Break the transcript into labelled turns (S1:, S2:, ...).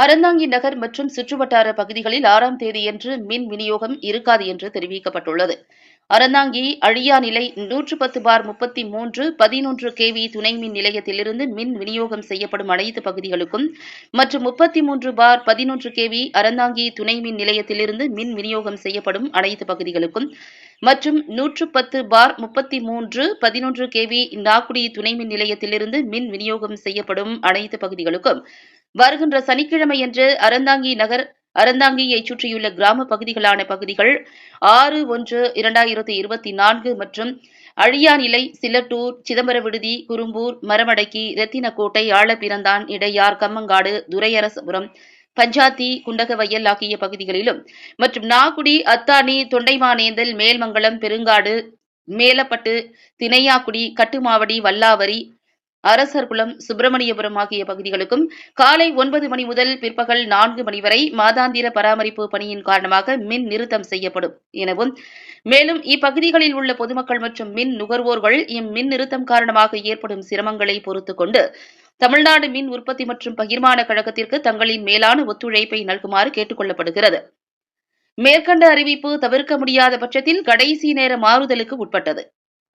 S1: அறந்தாங்கி நகர் மற்றும் சுற்றுவட்டார பகுதிகளில் ஆறாம் தேதியன்று மின் விநியோகம் இருக்காது என்று தெரிவிக்கப்பட்டுள்ளது. அறந்தாங்கி அழியா நிலை நூற்று பத்து பார் முப்பத்தி மூன்று பதினொன்று கேவி துணை மின் நிலையத்திலிருந்து மின் விநியோகம் செய்யப்படும் அனைத்து பகுதிகளுக்கும் மற்றும் முப்பத்தி மூன்று பார் பதினொன்று கேவி அறந்தாங்கி துணை மின் நிலையத்திலிருந்து மின் விநியோகம் செய்யப்படும் அனைத்து பகுதிகளுக்கும் மற்றும் நூற்று பத்து பார் முப்பத்தி மூன்று பதினொன்று கேவி நாக்குடி துணை மின் நிலையத்திலிருந்து மின் விநியோகம் செய்யப்படும் அனைத்து பகுதிகளுக்கும் வருகின்ற சனிக்கிழமையன்று அறந்தாங்கி நகர் அறந்தாங்கியைச் சுற்றியுள்ள கிராம பகுதிகளான பகுதிகள் ஆறு ஒன்று இரண்டாயிரத்தி இருபத்தி நான்கு மற்றும் அழியாநிலை சிலட்டூர் சிதம்பர விடுதி குறும்பூர் மரமடக்கி ரெத்தினக்கோட்டை ஆழப்பிறந்தான் இடையார் கம்மங்காடு துரையரசபுரம் பஞ்சாத்தி குண்டகவயல் ஆகிய பகுதிகளிலும் மற்றும் நாகுடி அத்தானி தொண்டைமானேந்தல் மேல்மங்கலம் பெருங்காடு மேலப்பட்டு தினையாக்குடி கட்டுமாவடி வல்லாவரி அரசர்குளம் சுப்பிரமணியபுரம் ஆகிய பகுதிகளுக்கும் காலை ஒன்பது மணி முதல் பிற்பகல் நான்கு மணி வரை மாதாந்திர பராமரிப்பு பணியின் காரணமாக மின் நிறுத்தம் செய்யப்படும் எனவும் மேலும் இப்பகுதிகளில் உள்ள பொதுமக்கள் மற்றும் மின் நுகர்வோர்கள் இம்மின் நிறுத்தம் காரணமாக ஏற்படும் சிரமங்களை பொறுத்துக் கொண்டு தமிழ்நாடு மின் உற்பத்தி மற்றும் பகிர்மான கழகத்திற்கு தங்களின் மேலான ஒத்துழைப்பை நல்குமாறு கேட்டுக் கொள்ளப்படுகிறது மேற்கண்ட அறிவிப்பு தவிர்க்க முடியாத பட்சத்தில் கடைசி நேர மாறுதலுக்கு உட்பட்டது.